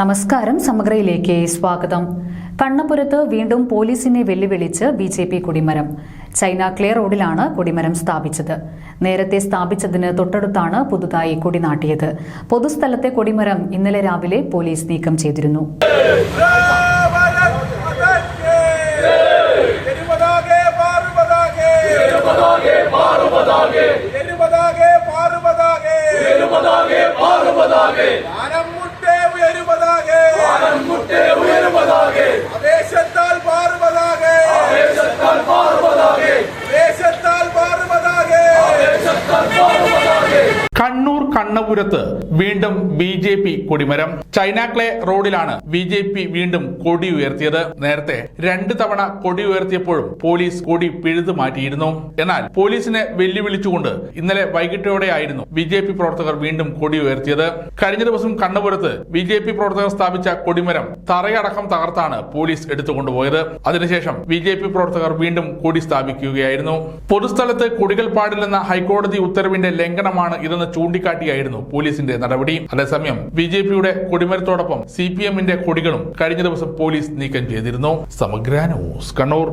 നമസ്കാരം സമഗ്രയിലേക്ക് സ്വാഗതം. കണ്ണപുരത്ത് വീണ്ടും പോലീസിനെ വെല്ലുവിളിച്ച് ബി ജെ പി കൊടിമരം. ചൈന ക്ലിയർ റോഡിലാണ് കൊടിമരം സ്ഥാപിച്ചത്. നേരത്തെ സ്ഥാപിച്ചതിന് തൊട്ടടുത്താണ് പുതുതായി കൊടി നാട്ടിയത്. പൊതുസ്ഥലത്തെ കൊടിമരം ഇന്നലെ രാവിലെ പോലീസ് നീക്കം ചെയ്തിരുന്നു. ആരം കണ്ണപുരത്ത് വീണ്ടും ബി ജെ പി കൊടിമരം. ചൈനാക്ലേ റോഡിലാണ് ബി ജെ പി വീണ്ടും കൊടി ഉയർത്തിയത്. നേരത്തെ രണ്ട് തവണ കൊടി ഉയർത്തിയപ്പോഴും പോലീസ് കൊടി പിഴുതു മാറ്റിയിരുന്നു. എന്നാൽ പോലീസിനെ വെല്ലുവിളിച്ചുകൊണ്ട് ഇന്നലെ വൈകിട്ടോടെയായിരുന്നു ബി ജെ പി പ്രവർത്തകർ വീണ്ടും കൊടി ഉയർത്തിയത്. കഴിഞ്ഞ ദിവസം കണ്ണപുരത്ത് ബി ജെ പി പ്രവർത്തകർ സ്ഥാപിച്ച കൊടിമരം തറയടക്കം തകർത്താണ് പോലീസ് എടുത്തുകൊണ്ടുപോയത്. അതിനുശേഷം ബി ജെ പി പ്രവർത്തകർ വീണ്ടും കൊടി സ്ഥാപിക്കുകയായിരുന്നു. പൊതുസ്ഥലത്ത് കൊടികൾ പാടില്ലെന്ന ഹൈക്കോടതി ഉത്തരവിന്റെ ലംഘനമാണ് ഇതെന്ന് ചൂണ്ടിക്കാട്ടിയായിരുന്നു പോലീസിന്റെ നടപടി. അതേസമയം ബി ജെ പിയുടെ കൊടിമരത്തോടൊപ്പം സി പി എമ്മിന്റെ കൊടികളും കഴിഞ്ഞ ദിവസം പോലീസ് നീക്കം ചെയ്തിരുന്നു. സമഗ്ര ന്യൂസ് കണ്ണൂർ.